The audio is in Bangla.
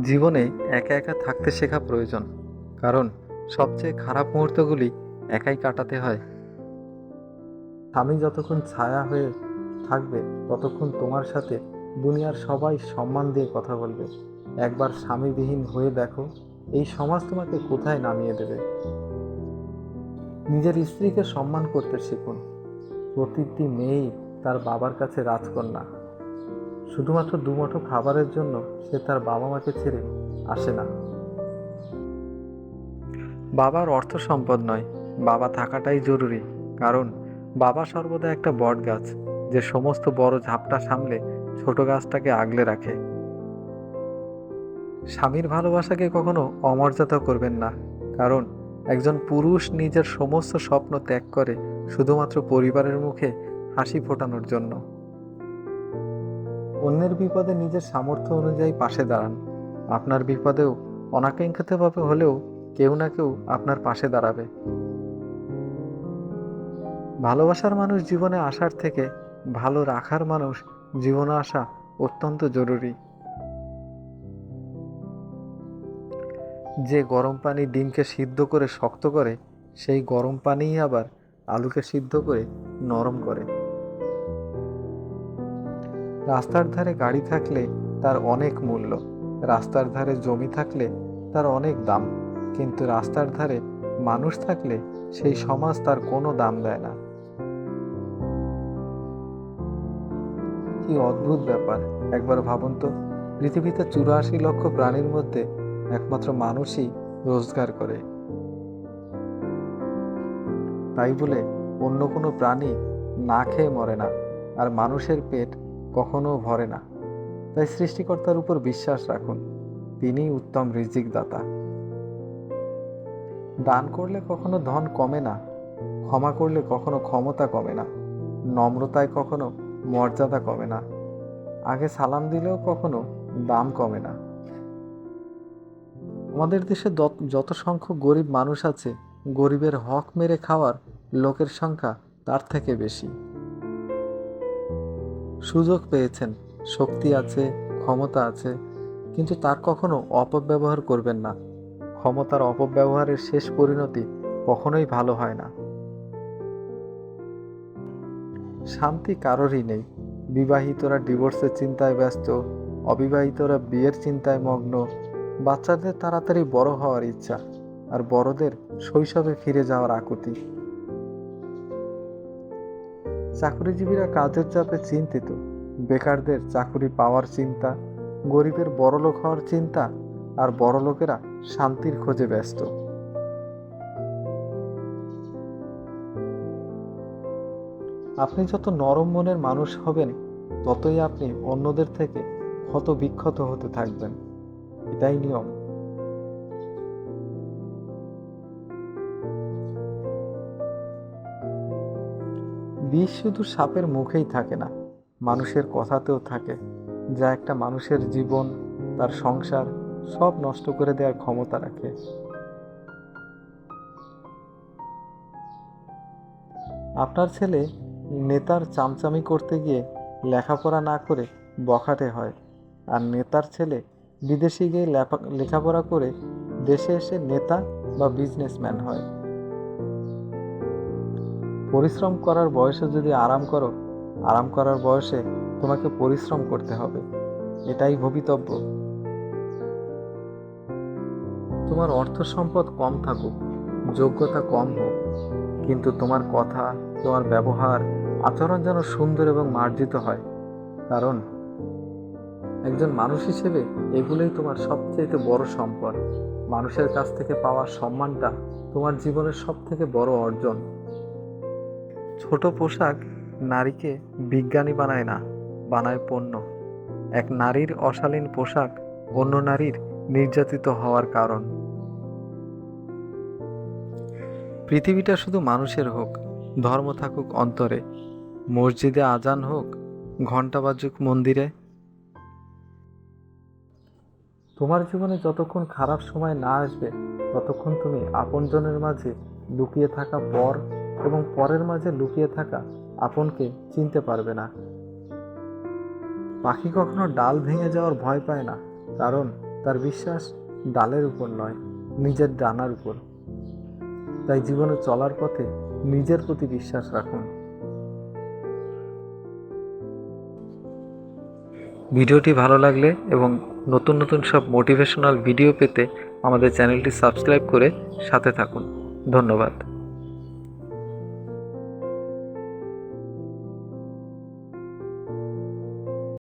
জীবনে একা একা থাকতে শেখা প্রয়োজন, কারণ সবচেয়ে খারাপ মুহূর্তগুলি একাই কাটাতে হয়। স্বামী যতক্ষণ ছায়া হয়ে থাকবে, ততক্ষণ তোমার সাথে দুনিয়ার সবাই সম্মান দিয়ে কথা বলবে। একবার স্বামীবিহীন হয়ে দেখো, এই সমাজ তোমাকে কোথায় নামিয়ে দেবে? নিজের স্ত্রীকে সম্মান করতে শিখুন। প্রতিটি মেয়েই তার বাবার কাছে রাজকন্যা। শুধুমাত্র দুমুঠো খাবারের জন্য সে তার বাবা মাকে ছেড়ে আসে না। বাবার অর্থ সম্পদ নয়, বাবা থাকাটাই জরুরি, কারণ বাবা সর্বদা একটা বট গাছ, যে সমস্ত বড় ঝাপটা সামলে ছোট গাছটাকে আগলে রাখে। স্বামীর ভালোবাসাকে কখনো অমর্যাদা করবেন না, কারণ একজন পুরুষ নিজের সমস্ত স্বপ্ন ত্যাগ করে শুধুমাত্র পরিবারের মুখে হাসি ফোটানোর জন্য। অন্যের বিপদে নিজের সামর্থ্য অনুযায়ী পাশে দাঁড়ান। আপনার বিপদেও, অনাকাঙ্ক্ষিতভাবে হলেও কেউ না কেউ আপনার পাশে দাঁড়াবে। ভালোবাসার মানুষ জীবনে আসার থেকে ভালো রাখার মানুষ জীবনে আসা অত্যন্ত জরুরি। যে গরম পানি ডিমকে সিদ্ধ করে শক্ত করে, সেই গরম পানিই আবার আলুকে সিদ্ধ করে নরম করে। রাস্তার ধারে গাড়ি থাকলে তার অনেক মূল্য। রাস্তার ধারে জমি থাকলে তার অনেক দাম। কিন্তু রাস্তার ধারে মানুষ থাকলে সেই সমাজ তার কোনো দাম দেয় না। কি অদ্ভুত ব্যাপার, একবার ভাবুন তো। পৃথিবীতে চুরাশি লক্ষ প্রাণীর মধ্যে একমাত্র মানুষই রোজগার করে। তাই বলে অন্য কোনো প্রাণী না খেয়ে মরে না। আর মানুষের পেট কখনো ভরে না। তাই সৃষ্টিকর্তার উপর বিশ্বাস রাখুন, তিনিই উত্তম রিজিক দাতা দান করলে কখনো ধন কমে না, ক্ষমা করলে কখনো ক্ষমতা কমে না, নম্রতায় কখনো মর্যাদা কমে না, আগে সালাম দিলেও কখনো দাম কমে না। আমাদের দেশে যত সংখ্যক গরিব মানুষ আছে, গরিবের হক মেরে খাওয়ার লোকের সংখ্যা তার থেকে বেশি। সুযোগ পেয়েছেন, শক্তি আছে, ক্ষমতা আছে, কিন্তু তার কখনো অপব্যবহার করবেন না। ক্ষমতার অপব্যবহারের শেষ পরিণতি কখনোই ভালো হয় না। শান্তি কারোরই নেই। বিবাহিতরা ডিভোর্সের চিন্তায় ব্যস্ত, অবিবাহিতরা বিয়ের চিন্তায় মগ্ন, বাচ্চাদের তাড়াতাড়ি বড় হওয়ার ইচ্ছা, আর বড়দের শৈশবে ফিরে যাওয়ার আকুতি। চাকরিজীবীরা কাজের চাপে চিন্তিত। বেকারদের চাকরি পাওয়ার চিন্তা, গরিবের বড়লোক হওয়ার চিন্তা, আর বড়লোকেরা শান্তির খোঁজে ব্যস্ত। আপনি যত নরম মনের মানুষ হবেন, ততই আপনি অন্যদের থেকে ক্ষত বিক্ষত হতে থাকবেন। এটাই নিয়ম। বিষ শুধু সাপের মুখেই থাকে না, মানুষের কথাতেও থাকে, যা একটা মানুষের জীবন, তার সংসার, সব নষ্ট করে দেওয়ার ক্ষমতা রাখে। আপনার ছেলে নেতার চামচামি করতে গিয়ে লেখাপড়া না করে বখাটে হয়, আর নেতার ছেলে বিদেশে গিয়ে লেখাপড়া করে দেশে এসে নেতা বা বিজনেসম্যান হয়। পরিশ্রম করার বয়সে যদি আরাম করো, আরাম করার বয়সে তোমাকে পরিশ্রম করতে হবে। এটাই ভবিতব্য। তোমার অর্থ সম্পদ কম থাকুক, যোগ্যতা কম হোক, কিন্তু তোমার কথা, তোমার ব্যবহার, আচরণ যেন সুন্দর এবং মার্জিত হয়। কারণ একজন মানুষ হিসেবে এগুলোই তোমার সবচেয়ে বড় সম্পদ। মানুষের কাছ থেকে পাওয়া সম্মানটা তোমার জীবনের সব থেকে বড় অর্জন। ছোট পোশাক নারীকে বিজ্ঞানী বানায় না, বানায় পণ্য। এক নারীর অশালীন পোশাক অন্য নারীর নির্যাতিত হওয়ার কারণ। পৃথিবীটা শুধু মানুষের হোক, ধর্ম থাকুক অন্তরে, মসজিদে আজান হোক ঘণ্টা বাজুক মন্দিরে। তোমার জীবনে যতক্ষণ খারাপ সময় না আসবে, ততক্ষণ তুমি আপনজনের মাঝে লুকিয়ে থাকা পর এবং পরের মাঝে লুকিয়ে থাকা আপনকে চিনতে পারবে না। পাখি কখনো ডাল ভেঙে যাওয়ার ভয় পায় না, কারণ তার বিশ্বাস ডালের উপর নয়, নিজের ডানার উপর। তাই জীবনে চলার পথে নিজের প্রতি বিশ্বাস রাখুন। ভিডিওটি ভালো লাগলে এবং নতুন নতুন সব মোটিভেশনাল ভিডিও পেতে আমাদের চ্যানেলটি সাবস্ক্রাইব করে সাথে থাকুন। ধন্যবাদ।